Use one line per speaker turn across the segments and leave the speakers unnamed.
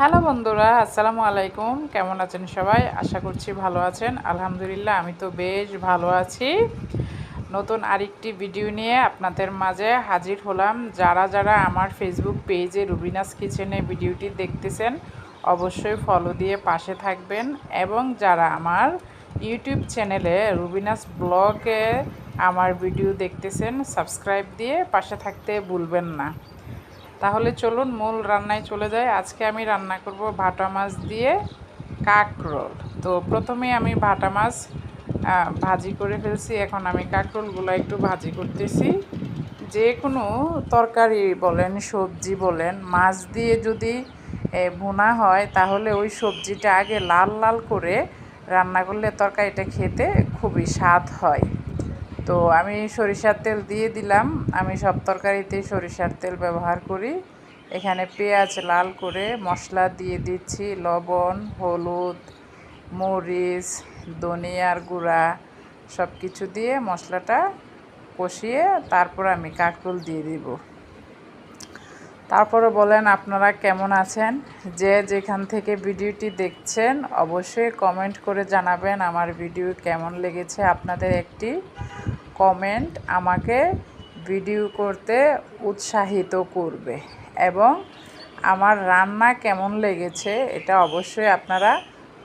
Hello বন্ধুরা, আসসালামু আলাইকুম। কেমন আছেন সবাই? আশা করছি ভালো আছেন। আলহামদুলিল্লাহ, আমি তো বেশ ভালো আছি। নতুন আরেকটি ভিডিও নিয়ে আপনাদের মাঝে হাজির হলাম। যারা যারা আমার ফেসবুক পেজে রুবিনাস কিচেনে ভিডিওটি দেখতেছেন, অবশ্যই ফলো দিয়ে পাশে থাকবেন। এবং যারা আমার ইউটিউব চ্যানেলে রুবিনাস ব্লগে আমার ভিডিও দেখতেছেন সাবস্ক্রাইব দিয়ে পাশে থাকতে ভুলবেন না। তাহলে চলুন মূল রান্নায় চলে যাই। আজকে আমি রান্না করব ভাটা মাছ দিয়ে কাকরোল তো প্রথমে আমি ভাটা মাছ ভাজি করে ফেলছি। এখন আমি কাকরোলগুলো একটু ভাজি করতেছি। যে কোনো তরকারি বলেন, সবজি বলেন, মাছ দিয়ে যদি ভুনা হয়, তাহলে ওই সবজিটা আগে লাল লাল করে রান্না করলে তরকারিটা খেতে খুবই স্বাদ হয়। তো আমি সরিষার তেল দিয়ে দিলাম। আমি সব তরকারিতেই সরিষার তেল ব্যবহার করি। এখানে পেঁয়াজ লাল করে মশলা দিয়ে দিচ্ছি, লবণ, হলুদ, মরিচ, ধনিয়ার গুঁড়া সব কিছু দিয়ে মশলাটা কষিয়ে তারপর আমি কাকরুল দিয়ে দিব। তারপরে বলেন আপনারা কেমন আছেন? যে যেখান থেকে ভিডিওটি দেখছেন অবশ্যই কমেন্ট করে জানাবেন আমার ভিডিও কেমন লেগেছে আপনাদের একটি। কমেন্ট আমাকে ভিডিও করতে উৎসাহিত করবে এবং আমার রান্না কেমন লেগেছে এটা অবশ্যই আপনারা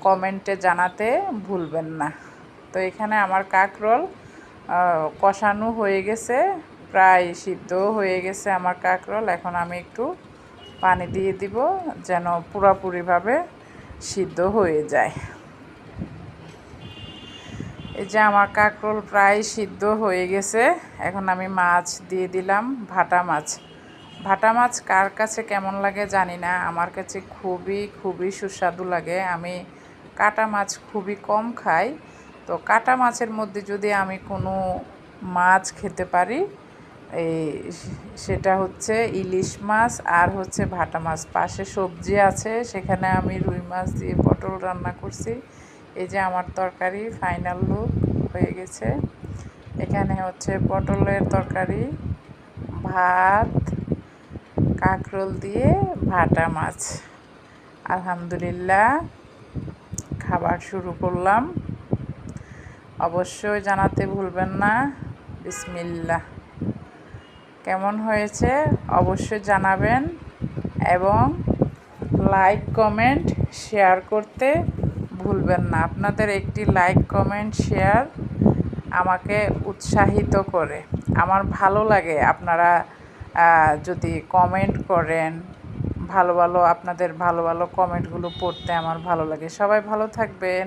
কমেন্টে জানাতে ভুলবেন না। তো এখানে আমার কাকরোল কষানো হয়ে গেছে, প্রায় সিদ্ধ হয়ে গেছে আমার কাকরোল। এখন আমি একটু পানি দিয়ে দিব যেন পুরোপুরিভাবে সিদ্ধ হয়ে যায়। এই যে আমার কাঁকরোল প্রায় সিদ্ধ হয়ে গেছে। এখন আমি মাছ দিয়ে দিলাম, ভাটা মাছ। ভাটা মাছ কার কাছে কেমন লাগে জানি না, আমার কাছে খুবই খুবই সুস্বাদু লাগে। আমি কাটা মাছ খুবই কম খাই। তো কাটা মাছের মধ্যে যদি আমি কোনো মাছ খেতে পারি, এই সেটা হচ্ছে ইলিশ মাছ আর হচ্ছে ভাটা মাছ। পাশে সবজি আছে, সেখানে আমি রুই মাছ দিয়ে পটল রান্না করছি। এই যে আমার তরকারি ফাইনাল লুক হয়ে গেছে। এখানে হচ্ছে পটলের তরকারি, ভাত, কাঁকরোল দিয়ে ভাটা মাছ। আলহামদুলিল্লাহ, খাবার শুরু করলাম। অবশ্যই জানাতে ভুলবেন না। বিসমিল্লা কেমন হয়েছে অবশ্যই জানাবেন এবং লাইক কমেন্ট শেয়ার করতে ভুলবেন না। আপনাদের একটি লাইক কমেন্ট শেয়ার আমাকে উৎসাহিত করে। আমার ভালো লাগে আপনারা যদি কমেন্ট করেন, ভালো ভালো আপনাদের ভালো ভালো কমেন্টগুলো পড়তে আমার ভালো লাগে। সবাই ভালো থাকবেন।